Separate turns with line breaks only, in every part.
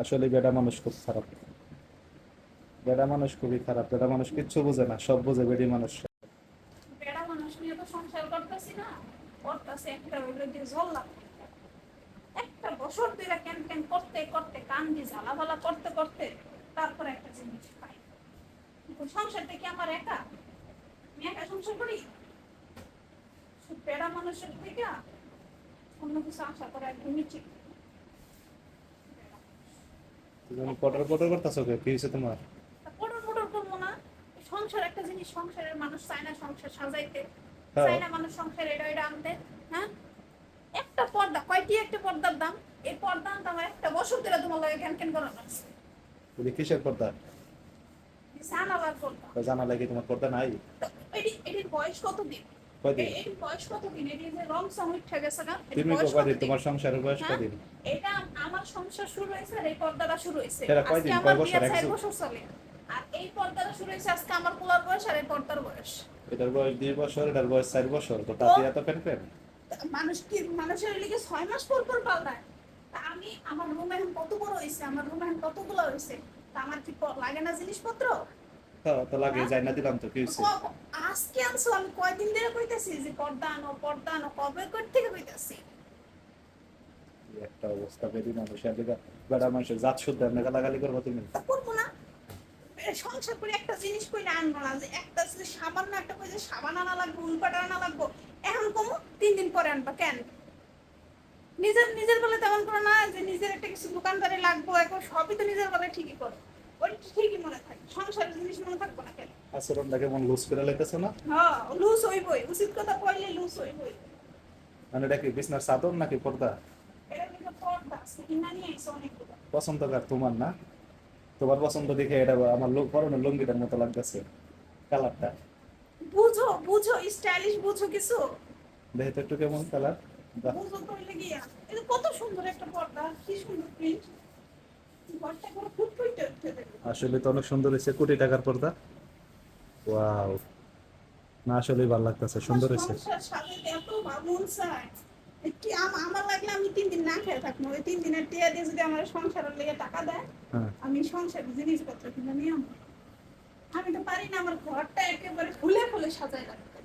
আসলে বেটা মানুষ খুব খারাপ। বেটা মানুষ খুবই খারাপ, বেটা মানুষ কিচ্ছু বোঝে না, সব বোঝে বেডি মানুষ।
সংসার করতে করতে করতে তারপরে একটা জিনিস পাই। কিন্তু সংসারটা কি আমার একা? আমি একা সংসার করি? বেড়া মানুষের থেকে অন্য কিছু আশা করা একদমই ঠিক।
তুমি পটর পটর করতেছো কে কি হয়েছে তোমার?
পটর পটর করব না। সংসার একটা জিনিস সংসারের মানুষ চায় না সংসার সাজাইতে।
হ্যাঁ।
চায় না মানুষ সংসার এটা এটা আনতে হ্যাঁ? একটা পর্দা কয়টি একটা পর্দার দাম? এই পর্দা আনতে আমার একটা বছর ধরে তোমার লাগে ক্যান ক্যান করানো আছে
বলি কিসের পর্দা?
জানালার পর্দা।
তো জানা লাগে তোমার পর্দা নাই?
এটি এটির বয়স কতদিন?
কয়দিন?
এ- এটির বয়স কতদিন? এটি যে রং সং উঠে গেছে না
তুমি কয়দিন? তোমার সংসারের বয়স
হ্যাঁ?
কয়দিন?
এটা সংসার শুরু হয়েছে আর এই পর্দাটা শুরু হয়েছে। আজকে আমার বিয়ে চার বছর? চলে। আর এই পর্দাটা শুরু হয়েছে আজকে আমার পোলার বয়স আর এই পর্দার বয়স।
এটার বয়স দুই বছর এটার বয়স চার বছর। তো তাতে এত প্যান প্যান
মানুষ কি মানুষের লিগে ছয় মাস পর পর পাল্টায়। আমি আমার রুম এখন কত বড় হয়েছে আমার রুম এখন কতগুলো হয়েছে? তা আমার কি লাগে না জিনিসপত্র?
তো লাগে যাই না দিলাম তো কি হয়েছে?
ক- ক- আজকে আনছো আমি কয়দিন ধরে কইতাছি যে পর্দা আনো পর্দা আনো কবে কই থেকে কইতাছি?
একটা অবস্থা বেডি মানুষের দিকে বেটা মানুষের জাত শুদ্ধ এমনি গালাগালি করব তুমি।
করব না। সংসার করে একটা জিনিস কইলে আনব না যে একটা সাবান না একটা কই যে সাবান আনা লাগবে উল্পাটা আনা লাগবো এখন কমো তিন দিন পরে আনবা কেন? নিজের নিজের বলে তেমন করো না যে নিজের একটা কিছু দোকানদারে লাগবো এখন সবই তো নিজের বলে ঠিকই করো। ঠিকই মনে থাকে সংসারের জিনিস মনে থাকব না কেন?
আচরণটা কেমন লুজ করে লাইতেছে না?
হ্যাঁ লুজ হইবই উচিত কথা কইলে লুজ হইবই।
মানে এটা কি বিছনার চাদর নাকি পর্দা?
অনেকগুলো
পছন্দকার তোমার না? তোমার পছন্দ দেখে এটা আমার পরনের লুঙ্গিটার মতো লাগতেছে কালারটা।
বুঝো বুঝো স্টাইলিশ বুঝো কিছু?
দেখে তো একটু কেমন কালার?
বুঝো কইলে গিয়া। এটা কত সুন্দর একটা পর্দা কি সুন্দর প্রিন্ট ঘরটা করে ফুট ফুটে উঠে দেবে
আসলে তো অনেক সুন্দর হয়েছে কোটি টাকার পর্দা। ওয়াও। না আসলে ভালো লাগতেছে সুন্দর হয়েছে।
কি আমার লাগলে আমি তিন দিন না খেয়ে থাকব। ওই তিন দিনের টিয়া দিয়ে যদি আমার সংসারের লেগে টাকা দেয়
হ্যাঁ।
আমি সংসারের জিনিসপত্র কিনে নিয়ে। আমি তো পারি না আমার ঘরটা একেবারে ফুলে ফুলে সাজাই রাখতে।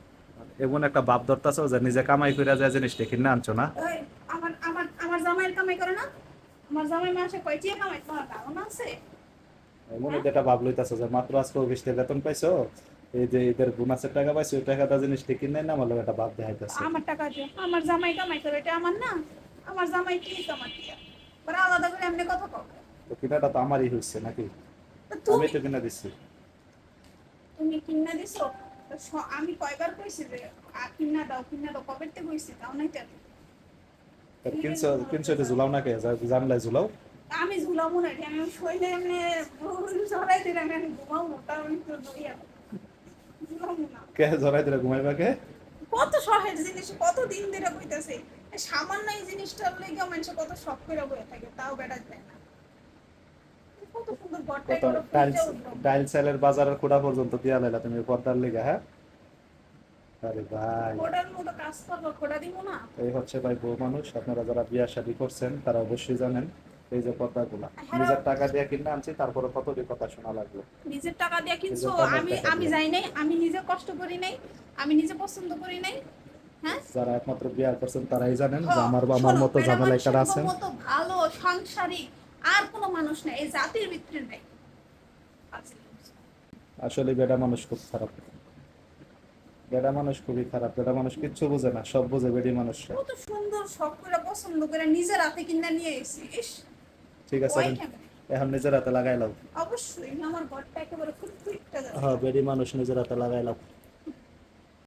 এমন একটা বাপ ধরতেছ যে নিজে কামাই করে যায় জিনিসটা কিনে আনছো না?
আমার আমার আমার জামাইয়ের কামাই করে না? আমার জামাই মাসে কয়টিয়া কামাই তোমার ধারণা আছে?
এমন যেটা ভাব লইতেছো যে মাত্র আজকে অফিসে বেতন পাইছো এই যে এদের বোনাসের টাকা পাইছো ওই টাকাটা জিনিসটা কিনে না আমার একটা ভাব দেখাইতেছে।
আমার টাকা দিয়ে আমার জামাই কামাই করে এটা আমার না? আমার জামাই কি কামাই পরে আলাদা করে এমনি কথা কও
তো কিনাটা তো আমারই হয়েছে নাকি? আমি তো কিনা দিচ্ছি
তুমি কিনা দিছো? আমি কয়বার কইছি যে কিনা দাও কিনা দাও কবে থেকে কইছি? তাও নাই
আর কিনছো কিনছো এটা ঝুলাও না কে? জানলাই ঝুলাও।
আমি ঝুলাবো না আমি শৈলে এমনি সরাই দিলাম আমি ঘুমাবো তার আমি তো না
কে জড়াই দিলে ঘুমাইবা কে?
কত সহের জিনিস কত দিন ধরে কইতাছে। সামান্য এই জিনিসটার লেগে মানুষ কত শখ করে বয়ে থাকে তাও বেড়া যায় না। কত সুন্দর
সেলের বাজারের খোড়া পর্যন্ত দিয়া লাইলা তুমি পর্দার লেগে হ্যাঁ? আরে ভাই।
মতো কাজ করব দিব না।
এই হচ্ছে ভাই বউ মানুষ আপনারা যারা বিয়া শাদী করছেন তারা অবশ্যই জানেন এই যে নিজের টাকা দিয়ে কিনে আনছি তারপরে কতটি কথা শোনা লাগল?
নিজের টাকা দিয়ে কিনছো? আমি আমি যাই নাই আমি নিজে কষ্ট করি নাই আমি নিজে পছন্দ করি নাই হ্যাঁ?
যারা একমাত্র বিয়া করছেন তারাই জানেন যে
হ্যাঁ,
আমার বা আমার মতো ঝামেলা একটা আছেন।
মতো ভালো সাংসারিক আর কোনো মানুষ নেই এই জাতির ভিতরে নেই।
আসলে বেটা মানুষ খুব খারাপ। বেটা মানুষ খুবই খারাপ বেটা মানুষ কিচ্ছু বোঝে না সব বোঝে বেডি মানুষ
কত সুন্দর শখ করে পছন্দ করে নিজের হাতে কিনে নিয়ে এসেছি ইস।
ঠিক আছে এখন- নিজের হাতে লাগাই লাও।
অবশ্যই আমার ঘরটা একেবারে খুব যাবে
হ্যাঁ বেডি মানুষ নিজের হাতে লাগাই লাও।